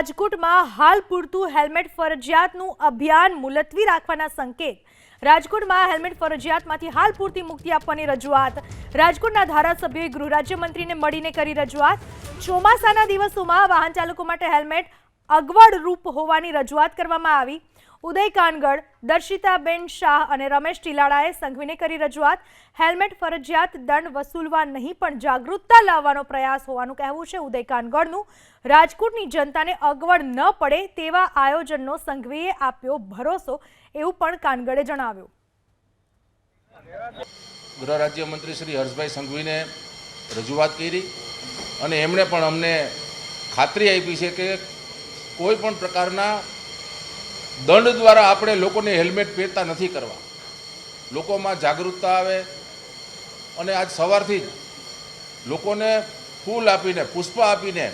રાજકોટમાં હાલ પૂરતું હેલ્મેટ ફરજિયાતનું અભિયાન મુલતવી રાખવાના સંકેત. રાજકોટમાં હેલ્મેટ ફરજિયાતમાંથી હાલ પૂરતી મુક્તિ આપવાની રજૂઆત. રાજકોટના ધારાસભ્યોએ ગૃહ રાજ્યમંત્રીને મળીને કરી રજૂઆત. ચોમાસાના દિવસોમાં વાહન ચાલકો માટે હેલ્મેટ અગવડરૂપ હોવાની રજૂઆત કરવામાં આવી. ઉદય કાનગડ દર્શિતાબેન શાહ અને રમેશ ટીલાડાએ સંઘવીને કરી રજૂઆત. હેલ્મેટ, ફરજિયાત દંડ વસૂલવા નહીં, પણ જાગૃતતા લાવવાનો પ્રયાસ હોવાનું કહેવું છે ઉદય કાનગડનું રાજકોટની જનતાને અગવડ ન પડે તેવા આયોજનનો સંઘવીએ આપ્યો ભરોસો, એવું પણ કાનગડે જણાવ્યું. ગૃહ રાજ્યમંત્રી શ્રી હર્ષભાઈ સંઘવીને રજૂઆત કરી અને એમણે પણ અમને ખાતરી આપી છે કે કોઈ પણ પ્રકારના દંડ દ્વારા આપણે લોકોને હેલ્મેટ પહેરતા નથી કરવા. લોકોમાં જાગૃતતા આવે અને આજ સવારથી જ લોકોને ફૂલ આપીને, પુષ્પ આપીને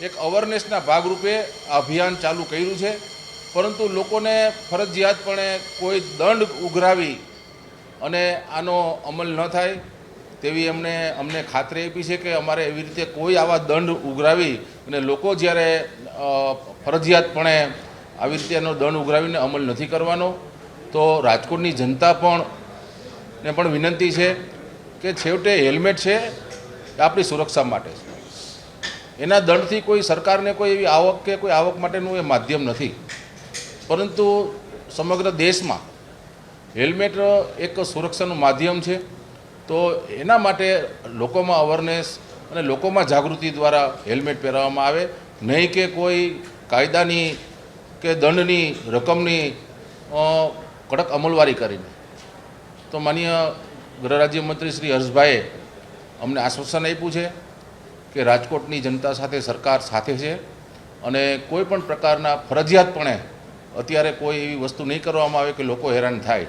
એક અવેરનેસના ભાગરૂપે અભિયાન ચાલુ કર્યું છે. પરંતુ લોકોને ફરજિયાતપણે કોઈ દંડ ઉઘરાવી અને આનો અમલ ન થાય તેવી એમને અમને ખાતરી આપી છે કે અમારે એવી રીતે કોઈ આવા દંડ ઉઘરાવી અને લોકો જ્યારે ફરજિયાતપણે આવી રીતે એનો દંડ ઉઘરાવીને અમલ નથી કરવાનો, તો રાજકોટની જનતા પણ ને પણ વિનંતી છે કે છેવટે હેલ્મેટ છે, એ આપણી સુરક્ષા માટે છે. એના દંડથી કોઈ સરકારને કોઈ એવી આવક કે કોઈ આવક માટેનું એ માધ્યમ નથી. પરંતુ સમગ્ર દેશમાં હેલ્મેટ એક સુરક્ષાનું માધ્યમ છે, તો એના માટે લોકોમાં અવેરનેસ અને લોકોમાં જાગૃતિ દ્વારા હેલ્મેટ પહેરવામાં આવે. નહીં કે કોઈ કાયદાની કે દંડની, રકમની કડક અમલવારી કરીને. તો માનીય ગૃહ રાજ્યમંત્રી શ્રી હર્ષભાઈએ અમને આશ્વાસન આપ્યું છે કે રાજકોટની જનતા સાથે સરકાર સાથે છે અને કોઈ પણ પ્રકારના ફરજિયાતપણે અત્યારે કોઈ એવી વસ્તુ નહીં કરવામાં આવે કે લોકો હેરાન થાય.